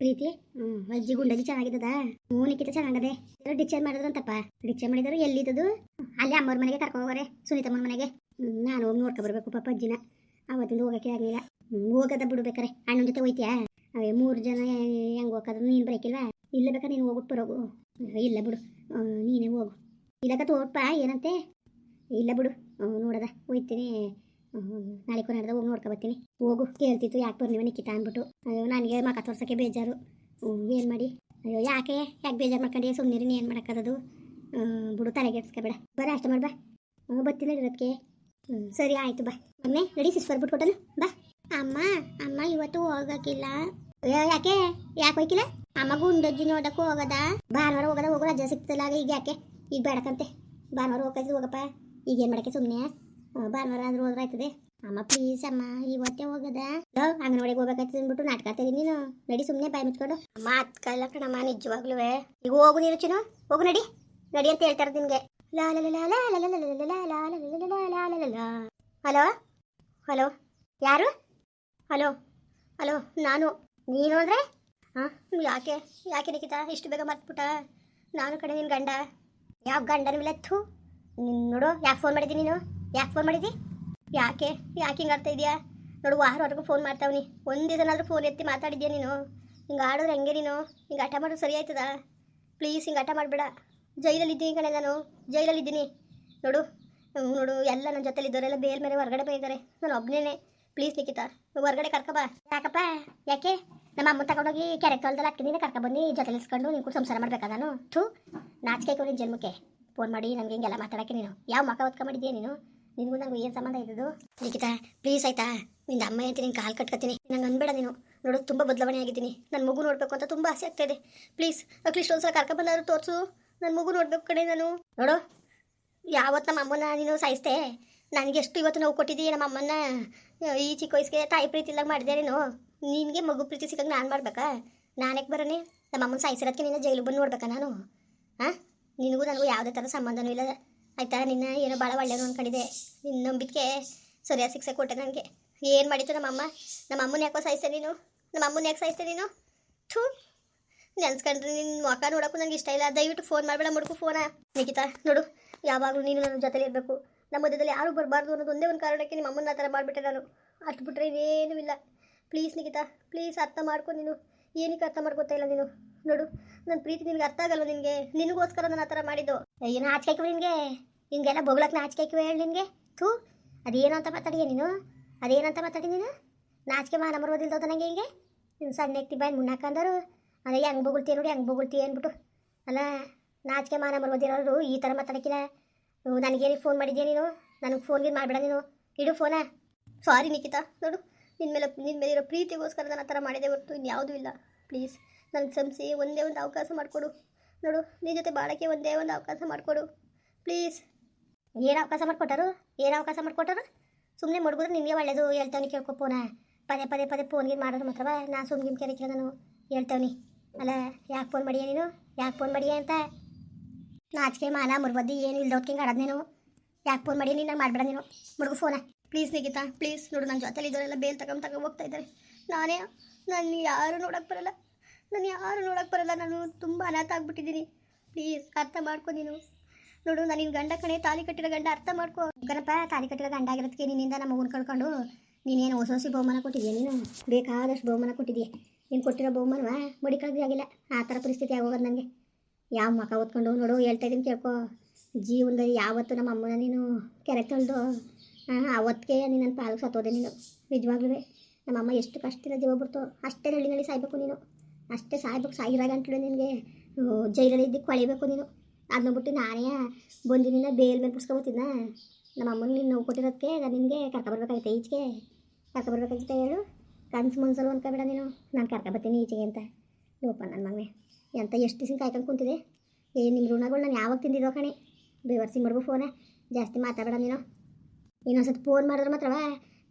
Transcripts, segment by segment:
ಪ್ರೀತಿ? ಹ್ಞೂ ಅಜ್ಜಿ ಗುಂಡಜ್ಜಿ ಚೆನ್ನಾಗಿದ್ದದ? ಹ್ಞೂ ನಿಕ್ಕಿತ ಚೆನ್ನಾಗದೆ ಮಾಡಿದ್ರು ಮಾಡಿದ್ರಂತಪ್ಪ. ಡಿಸ್ಚಾರ್ಜ್ ಮಾಡಿದ್ರು ಎಲ್ಲಿದ್ದದು? ಅಲ್ಲಿ ಅಮ್ಮವ್ರ ಮನೆಗೆ ಕರ್ಕೊಂಡು ಹೋಗೋರೆ ಸುನೀತಮ್ಮನ ಮನೆಗೆ. ನಾನು ಹೋಗಿ ನೋಡ್ಕೊ ಬರ್ಬೇಕು ಪಾಪ ಅಜ್ಜಿನ. ಅವತ್ತಿಂದ ಹೋಗಕ್ಕೆ ಆಗಲಿಲ್ಲ. ಹೋಗದ ಬಿಡ್ಬೇಕಾರೆ. ಅಣ್ಣನ ಜೊತೆ ಹೋಯ್ತೀಯಾ? ಅವೇ ಮೂರು ಜನ ಹೆಂಗೆ ಹೋಗೋದು ನೀನು ಬರಕಿಲ್ಲ ಇಲ್ಲ ಬೇಕಾ ನೀನು ಹೋಗ್ಬಿಟ್ಟು ಬರೋಗು. ಇಲ್ಲ ಬಿಡು. ನೀನೇ ಹೋಗು. ಇಲ್ಲಕ ತೋಟ್ಪ ಏನಂತೆ? ಇಲ್ಲ ಬಿಡು. ನೋಡದ ಹೋಯ್ತೀನಿ. ಹ್ಮ್, ನಾಳೆ ಕೊನಾಡ್ದ ಹೋಗಿ ನೋಡ್ಕೊ ಬರ್ತೀನಿ. ಹೋಗು. ಕೇಳ್ತಿತ್ತು ಯಾಕೆ ಬರ್ನಿವ ನಿಕ್ಕಿತ ಅಂದ್ಬಿಟ್ಟು. ಅಯ್ಯೋ, ನನಗೆ ಮಕ ತೋರ್ಸೋಕ್ಕೆ ಬೇಜಾರು. ಏನು ಮಾಡಿ? ಅಯ್ಯೋ, ಯಾಕೆ? ಯಾಕೆ ಬೇಜಾರು ಮಾಡ್ಕೊಂಡು? ಸುಮ್ಮನೆ ಏನು ಮಾಡೋಕ್ಕದು ಬಿಡು ತಲೆಗೆಡ್ಸ್ಕೊಬೇಡ ಬರ, ಅಷ್ಟು ಮಾಡಿ ಬಾ. ಬರ್ತೀನಿ ಇರೋದಕ್ಕೆ ಸರಿ, ಆಯಿತು, ಬಾ. ಒಮ್ಮೆ ರೆಡಿ ಸಿಸ್ ಬರ್ಬಿಟ್ಕೊಟ್ಟನು ಕೊಟ್ಟನು ಬಾ. ಅಮ್ಮ ಅಮ್ಮ ಇವತ್ತು ಹೋಗಕ್ಕಿಲ್ಲ. ಯಾಕೆ? ಯಾಕೆ ಹೋಯ್ಕಿಲ್ಲ ಅಮ್ಮ ಗುಂಡಜ್ಜಿ ನೋಡಕ್ಕೆ ಹೋಗದ. ಭಾನುವಾರ ಹೋಗದ ಹೋಗೋ ರಜೆ ಸಿಗ್ತಲ್ಲ. ಈಗ ಯಾಕೆ? ಈಗ ಬೇಡಕಂತೆ ಭಾನುವಾರ ಹೋಗಕ್ಕೆ ಹೋಗಪ್ಪ. ಈಗ ಏನು ಮಾಡಕ್ಕೆ ಸುಮ್ಮನೆ ಭಾನುವಾರ ಆದ್ರೂ ಹೋದ್ರೆ ಆಯ್ತದೆ ಅಮ್ಮ ಪ್ಲೀಸ್ ಅಮ್ಮ ಇವತ್ತೇ ಹೋಗದ ಅಂಗನವಾಡಿಗೆ ಹೋಗ್ಬೇಕಾಯ್ತದೆ ಅಂದ್ಬಿಟ್ಟು ನಾಟಕ ಆಡ್ತಾ ನೀನು ನಡಿ ಸುಮ್ಮನೆ ಬಾಯಿ ಮುಚ್ಕೊಂಡು ಅಮ್ಮ ಅತ್ಕಲ್ಲ ಕಣಮ್ಮ ನಿಜವಾಗ್ಲೂ ಈಗ ಹೋಗು ನೀನು ಚಿನ್ನು ಹೋಗು ನಡಿ ನಡಿ ಅಂತ ಹೇಳ್ತಾರೆ ನಿನ್ಗೆ ಹಲೋ ಹಲೋ ಯಾರು ಹಲೋ ಹಲೋ ನಾನು ನೀನು ಅಂದರೆ ಹಾಂ ಯಾಕೆ ಯಾಕೆ ನಿಖಿತಾ ಇಷ್ಟು ಬೇಗ ಮರ್ತ್ಬಿಟ್ಟ ನಾನು ಕಡೆ ನಿನ್ನ ಗಂಡ ಯಾವ ಗಂಡನ ಮೇಲೆ ನೋಡು ಯಾಕೆ ಫೋನ್ ಮಾಡಿದ್ದೀನಿ ನೀನು ಯಾಕೆ ಫೋನ್ ಮಾಡಿದ್ದಿ ಯಾಕೆ? ಯಾಕೆ ಹಿಂಗೆ ಆಡ್ತಾ ಇದೆಯಾ? ನೋಡು ವಾರವರೆಗೂ ಫೋನ್ ಮಾಡ್ತಾವನಿ ಒಂದು ಆದರೂ ಫೋನ್ ಎತ್ತಿ ಮಾತಾಡಿದ್ಯಾ ನೀನು? ಹಿಂಗೆ ಆಡಿದ್ರೆ ಹೆಂಗೆ ನೀನು? ಹಿಂಗೆ ಆಟ ಮಾಡೋದು ಸರಿ ಆಯ್ತದ? ಪ್ಲೀಸ್ ಹಿಂಗೆ ಆಟ ಮಾಡಬೇಡ. ಜೈಲಲ್ಲಿದ್ದೀನಿ ಕಣೆ ನಾನು. ಜೈಲಲ್ಲಿ ಇದ್ದೀನಿ. ನೋಡು ನೋಡು, ಎಲ್ಲ ನನ್ನ ಜೊತೆಲಿ ಇದ್ದವರೆಲ್ಲ ಬೇರೆ ಮೇಲೆ ಹೊರಗಡೆ ಬಂದಿದ್ದಾರೆ. ನಾನು ಒಬ್ಬನೇ ಪ್ಲೀಸ್ ನಿಖಿತ ಹೊರಗಡೆ ಕರ್ಕೊಬಾ ಯಾಕಪ್ಪ? ಯಾಕೆ? ನಮ್ಮ ಅಮ್ಮ ತಗೊಂಡೋಗಿ ಕೆರೆ ಕಾಲದಲ್ಲಿ ಹಾಕಿದ್ದೀನಿ ಕರ್ಕೊಬಂದು ಜೊತೆಲಿ ಇಸ್ಕೊಂಡು ನೀನು ಕೂಡ ಸಂಸಾರ ಮಾಡಬೇಕಾ ನಾನು? ಥೂ, ನಾಚಿಕೆ ಕೊಡಿ ಜನ್ಮಕ್ಕೆ. ಫೋನ್ ಮಾಡಿ ನನಗೆ ಹಿಂಗೆಲ್ಲ ಮಾತಾಡೋಕ್ಕೆ ನೀನು. ಯಾವ ಮಕ ಹೊತ್ಕೊಂಬಿಟ್ಟಿದ್ಯಾ ನೀನು? ನಿನಗೂ ನನಗೂ ಏನು ಸಂಬಂಧ ಇದ್ದದು ಲಿಖಿತಾ ಪ್ಲೀಸ್ ಆಯ್ತಾ? ನಿನ್ನ ಅಮ್ಮ ಅಂತ ನೀನು ಕಾಲು ಕಟ್ಕೊತೀನಿ ನಂಗೆ ಅನ್ಬೇಡ ನೀನು. ನೋಡೋದು ತುಂಬ ಬದಲಾವಣೆ ಆಗಿದ್ದೀನಿ. ನನ್ನ ಮಗು ನೋಡಬೇಕು ಅಂತ ತುಂಬ ಆಸೆ ಆಗ್ತಾ ಇದೆ. ಪ್ಲೀಸ್ ಅಟ್ಲೀಸ್ಟ್ ಒಂದ್ಸಲ ಕರ್ಕೊಂಬಂದಾದ್ರು ತೋರಿಸು. ನನ್ನ ಮಗು ನೋಡ್ಬೇಕು ಕಡೆ ನಾನು. ನೋಡು ಯಾವತ್ತು ನಮ್ಮ ಅಮ್ಮನ ನೀನು ಸಾಯಿಸ್ತೆ ನನಗೆ ಎಷ್ಟು ಇವತ್ತು ನೋವು ಕೊಟ್ಟಿದ್ದೀಯ ನಮ್ಮ ಅಮ್ಮನ ಈ ಚಿಕ್ಕ ವಯಸ್ಸಿಗೆ ತಾಯಿ ಪ್ರೀತಿ ಇಲ್ದಾಗ ಮಾಡಿದೆ ನೀನು? ನಿನಗೆ ಮಗು ಪ್ರೀತಿ ಸಿಕ್ಕಂಗೆ ನಾನು ಮಾಡ್ಬೇಕಾ? ನಾನ್ಯಾಕೆ ಬರೋನೆ? ನಮ್ಮ ಅಮ್ಮನ ಸಾಯಿಸಿರೋದಕ್ಕೆ ನಿನ್ನ ಜೈಲು ಬಂದು ನೋಡ್ಬೇಕಾ ನಾನು? ಹಾಂ ನಿನಗೂ ನನಗೂ ಯಾವುದೇ ಥರ ಸಂಬಂಧನೂ ಇಲ್ಲ ಆಯ್ತಾ? ನಿನ್ನ ಏನೋ ಭಾಳ ಒಳ್ಳೆಯದು ಅಂದ್ಕೊಂಡಿದ್ದೆ ನಿನ್ನ ನಂಬಿಕೆ ಸರಿಯಾಗಿ ಶಿಕ್ಷೆ ಕೊಟ್ಟೆ ನನಗೆ. ಏನು ಮಾಡಿತ್ತು ನಮ್ಮಮ್ಮ? ನಮ್ಮ ಅಮ್ಮನ ಯಾಕೋ ಸಾಯಿಸ್ತೆ ನೀನು? ನಮ್ಮ ಅಮ್ಮನ ಯಾಕೆ ಸಾಯಿಸ್ತೆ ನೀನು? ಥೂ. ನೆನ್ಸ್ಕೊಂಡ್ರೆ ನಿನ್ನ ಮುಖ ನೋಡೋಕ್ಕೂ ನನಗೆ ಇಷ್ಟ ಇಲ್ಲ. ದಯವಿಟ್ಟು ಫೋನ್ ಮಾಡಬೇಡ, ಮುಡುಕು ಫೋನ ನಿಖಿತಾ, ನೋಡು, ಯಾವಾಗಲೂ ನೀನು ನನ್ನ ಜೊತೆಲಿ ಇರಬೇಕು. ನಮ್ಮ ಮಧ್ಯದಲ್ಲಿ ಯಾರು ಬರಬಾರ್ದು ಅನ್ನೋದು ಒಂದೇ ಒಂದು ಕಾರಣಕ್ಕೆ ನಿಮ್ಮ ಅಮ್ಮನ ಆ ಥರ ಮಾಡಿಬಿಟ್ಟೆ ನಾನು. ಅಷ್ಟು ಬಿಟ್ಟರೆ ಇನ್ನೇನೂ ಇಲ್ಲ. ಪ್ಲೀಸ್ ನಿಖಿತಾ ಪ್ಲೀಸ್ ಅರ್ಥ ಮಾಡ್ಕೊ ನೀನು. ಏನಕ್ಕೆ ಅರ್ಥ ಮಾಡ್ಕೊತಾ ಇಲ್ಲ ನೀನು? ನೋಡು ನನ್ನ ಪ್ರೀತಿ ನಿನಗೆ ಅರ್ಥ ಆಗಲ್ಲ ನಿನಗೆ? ನಿನಗೋಸ್ಕರ ನಾನು ಆ ಥರ ಮಾಡಿದ್ದು. ಏನು ಆಚೆ ನಿನಗೆ? ಹಿಂಗೆಲ್ಲ ಬೊಗ್ಲಕ್ಕೆ ನಾಚಿಕೆ ಹೇಳಿ ನಿನಗೆ. ಥೂ ಅದೇನು ಅಂತ ಮಾತಾಡಿಯ ನೀನು? ಅದೇನಂತ ಮಾತಾಡಿ ನೀನು? ನಾಚಿಕೆ ಮಾನ ಓದಿಲ್ದ ನನಗೆ ಹಿಂಗೆ? ನೀನು ಸಣ್ಣ ಎಕ್ತಿ ಬಾಯಿ ಮುನ್ನಾಕಂದರು ಅದೇ ಹೆಂಗೆ ಬೊಗಳ್ತೀಯ ನೋಡಿ, ಹೆಂಗೆ ಬೊಗಳ್ತೀಯ ಅಂದ್ಬಿಟ್ಟು. ಅಲ್ಲ ನಾಚಿಕೆ ಮಾನ ಓದಿರೋರು ಈ ಥರ ಮಾತಾಡಕ್ಕಿಲ್ಲ. ನನಗೇನಿಗೆ ಫೋನ್ ಮಾಡಿದ್ಯಾ ನೀನು? ನನಗೆ ಫೋನ್ಗೆ ಮಾಡಬೇಡ ನೀನು. ಇಡು ಫೋನ. ಸಾರಿ ನಿಖಿತಾ, ನೋಡು. ನಿನ್ನ ಮೇಲೆ ನಿನ್ನ ಮೇಲೆ ಇರೋ ಪ್ರೀತಿಗೋಸ್ಕರ ನಾನು ಆ ಥರ ಮಾಡಿದೆ ಹೊರತು ಇನ್ಯಾವುದೂ ಇಲ್ಲ. ಪ್ಲೀಸ್. ನನಗೆ ಕ್ಷಮಿಸಿ ಒಂದೇ ಒಂದು ಅವಕಾಶ ಮಾಡಿಕೊಡು. ನೋಡು, ನಿನ್ನ ಜೊತೆ ಬಾಳಕ್ಕೆ ಒಂದೇ ಒಂದು ಅವಕಾಶ ಮಾಡಿಕೊಡು. ಪ್ಲೀಸ್. ಏನು ಅವಕಾಶ ಮಾಡಿಕೊಟ್ಟರು? ಏನು ಅವಕಾಶ ಮಾಡಿಕೊಟ್ಟರು? ಸುಮ್ಮನೆ ಮಡ್ಗಿದ್ರೆ ನಿಮಗೆ ಒಳ್ಳೇದು ಹೇಳ್ತಾವನಿ ಕೇಳ್ಕೊ ಫೋನ ಪದೇ ಪದೇ ಪದೇ ಫೋನ್ಗೆ ಮಾಡೋದು ಮಾತ್ರವ? ನಾ ಸುಮ್ಗಿಮ್ ಕೇಳಿಕಿಲ್ಲ ನಾನು ಹೇಳ್ತಾವನಿ. ಅಲ್ಲ, ಯಾಕೆ ಫೋನ್ ಮಾಡಿಯ ನೀನು? ಯಾಕೆ ಫೋನ್ ಮಾಡಿಯ ಅಂತ? ನಾಚಿಕೆ ಮಾನ ಮುರ್ಬದ್ದಿ ಏನು ಇಲ್ದೋದ್ಕೆ ಹಿಂಗೆ ಆಡೋದು ನೀನು? ಯಾಕೆ ಫೋನ್ ಮಾಡಿ ನೀನು? ಮಾಡಬೇಡ ನೀನು. ಮುಡುಗು ಫೋನ ಪ್ಲೀಸ್ ನಿಗಿತಾ ಪ್ಲೀಸ್ ನೋಡು ನನ್ನ ಜೊತೆಲಿ ಇದ್ದವರೆಲ್ಲ ಬೇಲ್ ತಗೊಂಡು ತಗೊಂಡು ಹೋಗ್ತಾ ಇದ್ದಾರೆ. ನಾನೇ, ನಾನು ಯಾರು ನೋಡೋಕ್ಕೆ ಬರಲ್ಲ. ನಾನು ಯಾರು ನೋಡೋಕ್ಕೆ ಬರಲ್ಲ, ನಾನು ತುಂಬ ಅನಾಥ ಆಗ್ಬಿಟ್ಟಿದ್ದೀನಿ. ಪ್ಲೀಸ್ ಅರ್ಥ ಮಾಡ್ಕೊ ನೀನು. ನೋಡು, ನಾನು ನಿನ್ನ ಗಂಡ ಕಣೆ, ತಾಲಿ ಕಟ್ಟಿರೋ ಗಂಡ, ಅರ್ಥ ಮಾಡ್ಕೊ. ಗಣಪ, ತಾಲಿ ಕಟ್ಟಿರೋ ಗಂಡ ಆಗಿರೋದಕ್ಕೆ ನಿನ್ನಿಂದ ನಮ್ಮ ಮಗನ ಕಳ್ಕೊಂಡು ನೀನೇನು ಹೊಸ ಹೊಸ ಬಹುಮಾನ ಕೊಟ್ಟಿದ್ಯಾ ನೀನು? ಬೇಕಾದಷ್ಟು ಬಹುಮಾನ ಕೊಟ್ಟಿದ್ದೀಯ ನೀನು ಕೊಟ್ಟಿರೋ ಬಹುಮಾನವ? ಮಡಿಕೊಳ್ಳೋದೇ ಆಗಿಲ್ಲ ಆ ಥರ ಪರಿಸ್ಥಿತಿ ಆಗೋಗೋದು ನನಗೆ ಯಾವ ಮಕ ಓದ್ಕೊಂಡು ನೋಡು, ಹೇಳ್ತಾ ಇದ್ದೀನಿ ಕೇಳ್ಕೊ. ಜೀವನದಲ್ಲಿ ಯಾವತ್ತು ನಮ್ಮ ಅಮ್ಮನ ನೀನು ಕೆರೆ ತೊಳೆದು ಅವತ್ತಿಗೆ ನೀನು ಪಾಲು ಸತ್ತೋದೆ ನೀನು. ನಿಜವಾಗ್ಲೂ ನಮ್ಮಮ್ಮ ಎಷ್ಟು ಕಷ್ಟದಿಂದ ಜೀವ ಬಿಡ್ತು, ಅಷ್ಟೇ ನಳ್ಳಿ ಸಾಯ್ಬೇಕು ನೀನು. ಅಷ್ಟೇ ಸಾಯ್ಬೇಕು ಸಾಯಿರೋ ಗಂಟಲು ನಿನಗೆ. ಜೈಲಲ್ಲಿ ಇದ್ದಕ್ಕೆ ಕೊಳಿಬೇಕು ನೀನು. ಅದನ್ನ ಬಿಟ್ಟು ನಾನೇ ಬಂದು ನಿನ್ನ ಬೇಲ್ ಮೇಲೆ ಪುಸ್ಕೊಬೋತಿದ್ನ ನಮ್ಮ ಅಮ್ಮನ ನೀನು ನೋವು ಕೊಟ್ಟಿರೋದಕ್ಕೆ ನಾನು ನಿನಗೆ ಕರ್ಕೊಬರ್ಬೇಕಾಗಿತ್ತು ಈಚೆಗೆ? ಕರ್ಕೊಬರ್ಬೇಕಾಗಿತ್ತೆ ಹೇಳು? ಕನ್ಸು ಮನ್ಸಲು ಅನ್ಕೋಬೇಡ ನೀನು. ನಾನು ಕರ್ಕೊಬರ್ತೀನಿ ಈಚೆಗೆ ಅಂತ. ಲೋಪ ನನ್ನ ಮಗನೇ. ಎಂತ ಎಷ್ಟು ದಿವಸ ಕಾಯ್ಕೊಂಡು ಕುಂತಿದೆ ಏ ನಿಮ್ಮ ಋಣಗಳು ನಾನು ಯಾವಾಗ ತಿಂದಿದ್ದೋ ಕಣೆ. ಬೇವರ್ಸಿ ಮಾಡ್ಬೋ ಫೋನ ಜಾಸ್ತಿ ಮಾತಾಡಬೇಡ ನೀನು. ಇನ್ನೊಂದ್ಸತಿ ಫೋನ್ ಮಾಡಿದ್ರೆ ಮಾತ್ರವ?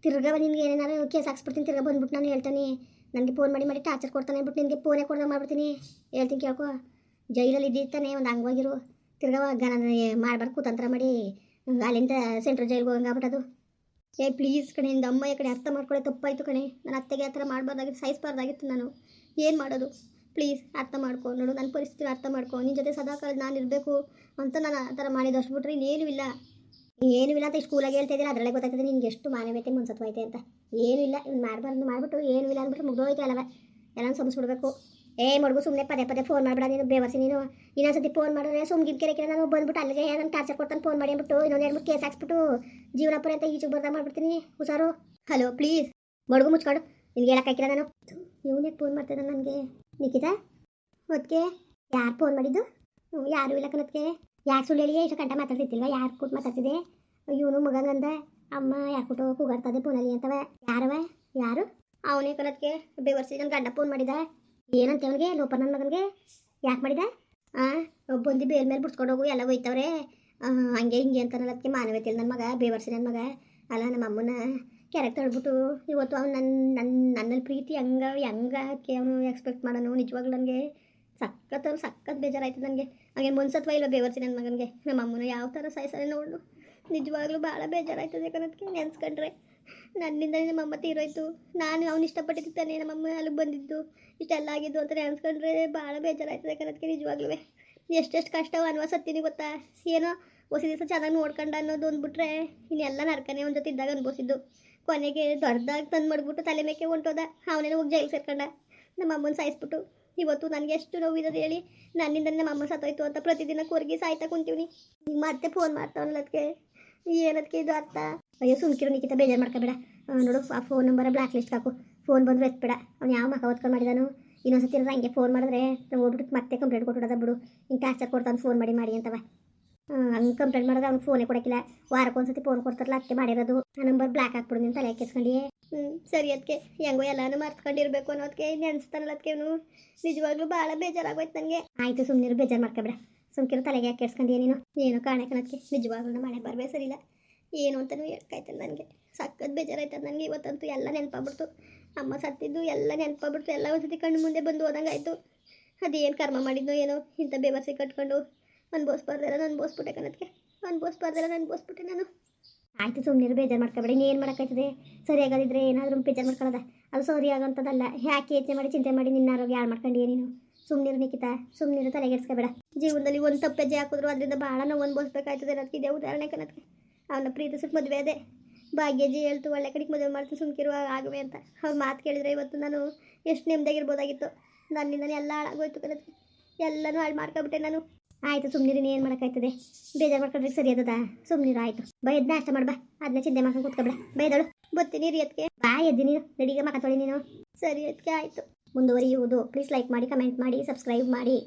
ತಿರ್ಗವ ನಿನಗೆ ಏನೇನಾರು ಕೇಸ್ ಹಾಕ್ಸ್ಬಿಡ್ತೀನಿ, ತಿರ್ಗಾ ಬಂದ್ಬಿಟ್ಟು ನಾನು ಹೇಳ್ತಾನೆ. ನನಗೆ ಫೋನ್ ಮಾಡಿ ಮಾಡಿ ಟಾರ್ಚರ್ ಕೊಡ್ತಾನೆ ಅಂದ್ಬಿಟ್ಟು ನಿನಗೆ ಫೋನೇ ಕೊಡ್ದಂಗೆ ಮಾಡ್ಬಿಡ್ತೀನಿ. ಹೇಳ್ತೀನಿ ಕೇಳ್ಕೊ. ಜೈಲಲ್ಲಿ ಇದ್ದಿರ್ತಾನೆ, ಒಂದು ಹಂಗೋಗಿರು ತಿರ್ಗವ ಗನ ಮಾಡ್ಬಾರ್ದು, ಕೂತಂತ್ರ ಮಾಡಿ. ಅಲ್ಲಿಂದ ಸೆಂಟ್ರಲ್ ಜೈಲ್ಗೆ ಹೋಗಂಗೆ ಆಗ್ಬಿಟ್ಟದು. ಏ ಪ್ಲೀಸ್ ಕಣೆ, ನಿಂದು ಅಮ್ಮ ಈ ಕಡೆ ಅರ್ಥ ಮಾಡ್ಕೊಳ್ಳೆ ತಪ್ಪಾಯಿತು ಕಣೆ. ನನ್ನ ಅತ್ತೆಗೆ ಆ ಥರ ಮಾಡಬಾರ್ದಾಗಿತ್ತು ಸಾಯಿಸ್ಬಾರ್ದಾಗಿತ್ತು ನಾನು. ಏನು ಮಾಡೋದು? ಪ್ಲೀಸ್ ಅರ್ಥ ಮಾಡ್ಕೊ. ನೋಡು ನನ್ನ ಪರಿಸ್ಥಿತಿ ಅರ್ಥ ಮಾಡ್ಕೊ. ನಿನ್ನ ಜೊತೆ ಸದಾಕಾಲ ನಾನು ಇರಬೇಕು ಅಂತ ನಾನು ಆ ಥರ ಮಾಡಿದಷ್ಟು ಬಿಟ್ರೆ ಇನ್ನೇನೂ ಇಲ್ಲ. ಏನೂ ಇಲ್ಲ ಅಂತ ಸ್ಕೂಲಾಗಿ ಹೇಳ್ತಾ ಇದ್ದೀರಾ ಅದರಲ್ಲೇ ಗೊತ್ತಾಗ್ತದೆ ನಿನ್ಗೆ ಎಷ್ಟು ಮಾನವೀಯತೆ, ಮುನ್ಸತ್ವ ಐತೆ ಅಂತ. ಏನೂ ಇಲ್ಲ, ಇವ್ನು ಮಾಡಬಾರ್ದು ಮಾಡಿಬಿಟ್ಟು ಏನೂ ಇಲ್ಲ ಅಂದ್ಬಿಟ್ಟು ಮುಗ್ದೋಯ್ತು ಅಲ್ಲವ ಎಲ್ಲ ಸಂಬಿಸ್ಬಿಡ್ಬೇಕು. ಏ ಮಡ್ಗು ಸುಮ್ಮನೆ ಪದೇ ಪದೇ ಫೋನ್ ಮಾಡ್ಬೇಡ ನೀನು, ಬೇವರ್ಸಿ ನೀನು. ಇನ್ನೊಂದ್ಸತಿ ಫೋನ್ ಮಾಡಿದ್ರೆ ಸುಮ್ಗೆ ಕೆರೆ ನಾನು ಬಂದ್ಬಿಟ್ಟು ಅಲ್ಲಿಗೆ ನಾನು ಟಾರ್ಚರ್ ಕೊಡ್ತಾನೆ ಫೋನ್ ಮಾಡಿ ಅಂದ್ಬಿಟ್ಟು, ಇನ್ನೊಂದು ಎರಡು ಕೇಸ್ ಹಾಕ್ಸ್ಬಿಟ್ಟು ಜೀವನ ಪರ್ಯಂತ ಈಚೆಗೆ ಬರ್ದ ಮಾಡ್ಬಿಡ್ತೀನಿ. ಹುಷಾರು? ಹಲೋ ಪ್ಲೀಸ್ ಮಡ್ಗು ಮುಚ್ಕೊಂಡು, ನಿನ್ಗೆ ಹೇಳಕ್ಕಾಗಿಲ್ಲ ನಾನು. ಇವನೇ ಫೋನ್ ಮಾಡ್ತಿದ್ದ ನನಗೆ? ನಿಖಿತಾ? ಅದಕ್ಕೆ ಯಾರು ಫೋನ್ ಮಾಡಿದ್ದು? ಯಾರು ಇಲ್ಲ ಕಣಕ್ಕೆ ಯಾರು ಸುಳ್ಳು ಇಷ್ಟು ಗಂಟೆ ಮಾತಾಡ್ತಿತ್ತಿಲ್ವ ಯಾರು ಕೂತ್ ಮಾತಾಡ್ತಿದೆ ಇವನು ಮಗಂಗಂದ ಅಮ್ಮ, ಯಾರು ಕೊಟ್ಟು ಕೂಗಾಡ್ತದೆ ಫೋನಲ್ಲಿ ಅಂತವ. ಯಾರವ? ಯಾರು? ಅವನೇ ಕಣಕ್ಕೆ ಬೇವರ್ಸಿ ನನ್ನ ಗಂಡ ಫೋನ್ ಮಾಡಿದ. ಏನಂತ ಅವನಿಗೆ? ಲೋಪ ನನ್ನ ಮಗನಿಗೆ? ಯಾಕೆ ಮಾಡಿದ? ಹಾಂ ಬಂದು ಬೇಲ್ ಮೇಲೆ ಬಿಡ್ಸ್ಕೊಂಡು ಹೋಗು, ಎಲ್ಲ ಹೋಯ್ತವ್ರೆ ಹಂಗೆ ಹಿಂಗೆ ಅಂತ ಅದಕ್ಕೆ ನನ್ನ ಮಗ, ಬೇವರ್ಸಿ ನನ್ನ ಮಗ. ಅಲ್ಲ ನಮ್ಮ ಅಮ್ಮನ ಕೆರೆಗೆ ತಳ್ಬಿಟ್ಟು ಇವತ್ತು ಅವ್ನು ನನ್ನ ನನ್ನ ನನ್ನಲ್ಲಿ ಪ್ರೀತಿ ಹಂಗ, ಹೆಂಗ ಅವನು ಎಕ್ಸ್ಪೆಕ್ಟ್ ಮಾಡೋನು? ನಿಜವಾಗ್ಲೂ ನನಗೆ ಸಖತ್ ಅವ್ರು ಸಖತ್ ಬೇಜಾರಾಯ್ತು ನನಗೆ. ಹಾಗೆ ಮನ್ಸತ್ವ ಇಲ್ಲ ಬೇವರ್ಸಿ ನನ್ನ ಮಗನಿಗೆ? ನಮ್ಮ ಅಮ್ಮನ ಯಾವ ಥರ ಸಾಯಿಸಾರೆ ನೋಡು. ನಿಜವಾಗ್ಲೂ ಭಾಳ ಬೇಜಾರಾಯ್ತದೆ ಕಣಕ್ಕೆ, ನೆನ್ಸ್ಕೊಂಡ್ರೆ. ನನ್ನಿಂದ ನಮ್ಮ ಅಮ್ಮ ತೀರೋಯ್ತು ನಾನು ಅವ್ನು ಇಷ್ಟಪಟ್ಟಿದ್ದಾನೆ ನಮ್ಮಮ್ಮ ಅಲ್ಲಿಗೆ ಬಂದಿದ್ದು. ಇಷ್ಟೆಲ್ಲ ಆಗಿದ್ದು ಅಂತ ನೆನ್ಸ್ಕೊಂಡ್ರೆ ಭಾಳ ಬೇಜಾರಾಯ್ತದೆ ಕಣಕ್ಕೆ ನಿಜವಾಗ್ಲೂ ಎಷ್ಟೆಷ್ಟು ಕಷ್ಟ ವನವಾಸ ಹತ್ತೀನಿ ಗೊತ್ತಾ? ಏನೋ ಹೊಸ ದಿವಸ ಚೆನ್ನಾಗಿ ನೋಡ್ಕೊಂಡು ಅನ್ನೋದು ಅಂದ್ಬಿಟ್ರೆ ಇನ್ನೆಲ್ಲ ನರ್ಕನೇ ಒಂದು ಜೊತೆ ಇದ್ದಾಗ ಅನ್ಬೋಸಿದ್ದು ಕೊನೆಗೆ ದೊಡ್ಡದಾಗಿ ತಂದು ಮಾಡಿಬಿಟ್ಟು ತಲೆ ಮೇಕೆ ಹೊಂಟೋದ. ಅವನೇನೋ ಹೋಗಿ ಜೈಲು ಸೇರ್ಕೊಂಡ. ನಮ್ಮ ಅಮ್ಮನ ಸಾಯಿಸ್ಬಿಟ್ಟು. ಇವತ್ತು ನನಗೆ ಎಷ್ಟು ನೋವಿರೋದು ಹೇಳಿ. ನನ್ನಿಂದ ನಮ್ಮ ಅಮ್ಮ ಸತ್ತೋಯ್ತು ಅಂತ ಪ್ರತಿದಿನ ಕೊರ್ಗಿ ಸಾಯ್ತಾ ಕುಂತೀವಿ ಈಗ ಮತ್ತೆ ಫೋನ್ ಮಾಡ್ತಾವನಲ್ಲ ಅದಕ್ಕೆ ಏನದಕ್ಕೆ ಇದು ಅರ್ಥ ಅಯ್ಯೋ, ಸುಮ್ಕಿರು ನಿಖಿತ ಬೇಜಾರು ಮಾಡ್ಕೋಬೇಡ. ನೋಡು, ಆ ಫೋನ್ ನಂಬರ ಬ್ಲಾಕ್ ಲಿಸ್ಟ್ ಹಾಕು. ಫೋನ್ ಬಂದ್ರೆ ಎತ್ಬೇಡ ಅವ್ನು ಯಾವ ಮಗ ಓದ್ಕೊಂಡು ಮಾಡಿದಾನು. ಇನ್ನೊಂದ್ಸತಿ ಹಂಗೆ ಫೋನ್ ಮಾಡಿದ್ರೆ ಹೋಗ್ಬಿಟ್ಟು ಮತ್ತೆ ಕಂಪ್ಲೇಂಟ್ ಕೊಟ್ಬಿಡೋದ ಬಿಡು. ಹಿಂಗೆ ಟಾರ್ಚರ್ ಕೊಡ್ತಾನೆ ಫೋನ್ ಮಾಡಿ ಮಾಡಿ ಅಂತವ. ಹಂಗೆ ಕಂಪ್ಲೇಂಟ್ ಮಾಡಿದ್ರೆ ಅವ್ನಿಗೆ ಫೋನೇ ಕೊಡಕ್ಕಿಲ್ಲ. ವಾರಕ್ಕೆ ಒಂದ್ಸತಿ ಫೋನ್ ಕೊಡ್ತಾರಲ್ಲ ಅದಕ್ಕೆ ಮಾಡಿರೋದು. ಆ ನಂಬರ್ ಬ್ಲಾಕ್ ಹಾಕ್ಬಿಡು ನೀನು ತಲೆ ಕೆಸ್ಕೊಂಡು ಹ್ಞೂ ಸರಿ ಅದಕ್ಕೆ ಹೆಂಗೋ ಎಲ್ಲಾನು ಮರ್ತ್ಕೊಂಡಿರ್ಬೇಕು ಅನ್ನೋದಕ್ಕೆ ನೆನೆಸ್ತಾನಲ್ಲ ಅದಕ್ಕೆ ಇವನು. ನಿಜವಾಗ್ಲೂ ಭಾಳ ಬೇಜಾರಾಗೋಯ್ತು ನನಗೆ ಆಯಿತು ಸುಮ್ಮನೆ ಬೇಜಾರು ಮಾಡ್ಕೊಬೇಡ. ಸುಮ್ಕಿರು ತಲೆಗೆ ಯಾಕೆ ಕೆಡ್ಸ್ಕೊಂಡಿ ನೀನು? ಏನು ಕಾಣೆ ಕಣಕ್ಕೆ ನಿಜವಾಗ್ಲೂ ಮಳೆ ಬರಬೇ ಸರಿಲ್ಲ ಏನು ಅಂತಲೂ ಹೇಳ್ಕಾಯ್ತದೆ ನನಗೆ ಸಖತ್ ಬೇಜಾರಾಯ್ತದ ನನಗೆ ಇವತ್ತಂತೂ ಎಲ್ಲ ನೆನಪಾಗ್ಬಿಡ್ತು. ಅಮ್ಮ ಸತ್ತಿದ್ದು ಎಲ್ಲ ನೆನಪಾಗ್ಬಿಡ್ತು. ಎಲ್ಲ ಒಂದ್ಸತಿ ಕಣ್ಣು ಮುಂದೆ ಬಂದು ಹೋದಂಗೆ ಆಯಿತು ಅದೇನು ಕರ್ಮ ಮಾಡಿದ್ನೋ ಏನೋ ಇಂಥ ಬೇವರ್ಸಿ ಕಟ್ಕೊಂಡು. ಅನ್ಭವಿಸ್ಬಾರ್ದೆಲ್ಲ ಅನ್ಭವಿಸ್ಬಿಟ್ಟೆ ಕಣಕ್ಕೆ ಅನ್ಭವಿಸ್ಬಾರ್ದೆಲ್ಲ ಅನ್ಭವಿಸ್ಬಿಟ್ಟೆ ನಾನು. ಆಯಿತು ಸುಮ್ಮನೆ ಬೇಜಾರು ಮಾಡ್ಕೊಬೇಡಿ. ಏನು ಮಾಡೋಕ್ಕಾಯ್ತದೆ? ಸರಿಯಾಗದಿದ್ರೆ ಏನಾದರೂ ಬೇಜಾರು ಮಾಡ್ಕೊಳ್ಳೋದ ಅದು ಸರಿ ಆಗೋಂಥದ್ದಲ್ಲ ಯಾಕೆ ಯೋಚನೆ ಮಾಡಿ, ಚಿಂತೆ ಮಾಡಿ ನಿನ್ನ ಆರೋಗ್ಯ ಹಾಳು ಮಾಡ್ಕೊಂಡಿಯೇ ನೀನು? ಸುಮ್ಮನಿರು ನಿಖಿತ. ಸುಮ್ಮನಿರು ತಲೆಗೆಡ್ಸ್ಕೊಬೇಡ ಜೀವನದಲ್ಲಿ ಒಂದು ತಪ್ಪು ಹೆಜ್ಜೆ ಹಾಕಿದ್ರು, ಅದರಿಂದ ಭಾಳ ನಾವು ಅನ್ಬೋಸ್ಬೇಕಾಯ್ತದೆ ಅನ್ನೋದಕ್ಕೆ ಇದೆ ಉದಾಹರಣೆ ಕಣಕ್ಕೆ ಅವನ ಸುಟ್ ಮದುವೆ ಅದೇ. ಭಾಗ್ಯಜಿ ಹೇಳ್ತು, ಒಳ್ಳೆ ಕಡೆಗೆ ಮದುವೆ ಮಾಡ್ತೀನಿ ಸುಮ್ಕಿರುವ ಆಗುವೆ ಅಂತ. ಅವ್ರು ಮಾತು ಕೇಳಿದ್ರೆ ಇವತ್ತು ನಾನು ಎಷ್ಟು ನೆಮ್ಮದಿಯಾಗಿರ್ಬೋದಾಗಿತ್ತು ನನ್ನಿಂದನೇ ಎಲ್ಲ ಹಾಳಾಗೋಯ್ತು ಕಣಕ್ಕೆ ಎಲ್ಲನೂ ಹಾಳು ಮಾಡ್ಕೊಬಿಟ್ಟೆ ನಾನು. ಆಯಿತು ಸುಮ್ಮನಿರಿ ಏನು ಬೇಜಾರ್ ಮಾಡ್ಕೊಂಡ್ರಿ ಸರಿ ಅದದ ಸುಮ್ಮನಿರು ಆಯ್ತು. ಬೈದ್ನ ಅಷ್ಟ ಮಾಡ್ಬಾ ಅದನ್ನ ಚಿಂತೆ ಮಾಡ್ಕೊಂಡು ಕೂತ್ಕೊಬೇಡ ಬೈದಳು ಬತ್ತೀನಿ ರೀ ಅದಕ್ಕೆ ಬಾ, ಎದ್ದಿ ನೀನು. ರೆಡಿಗೆ ಮಾತಾಡಿ ನೀನು. ಸರಿ ಅದಕ್ಕೆ ಆಯ್ತು. ಮುಂದುವರಿಯುವುದು. ಪ್ಲೀಸ್ ಲೈಕ್ ಮಾಡಿ ಕಮೆಂಟ್ ಮಾಡಿ ಸಬ್ಸ್ಕ್ರೈಬ್ ಮಾಡಿ.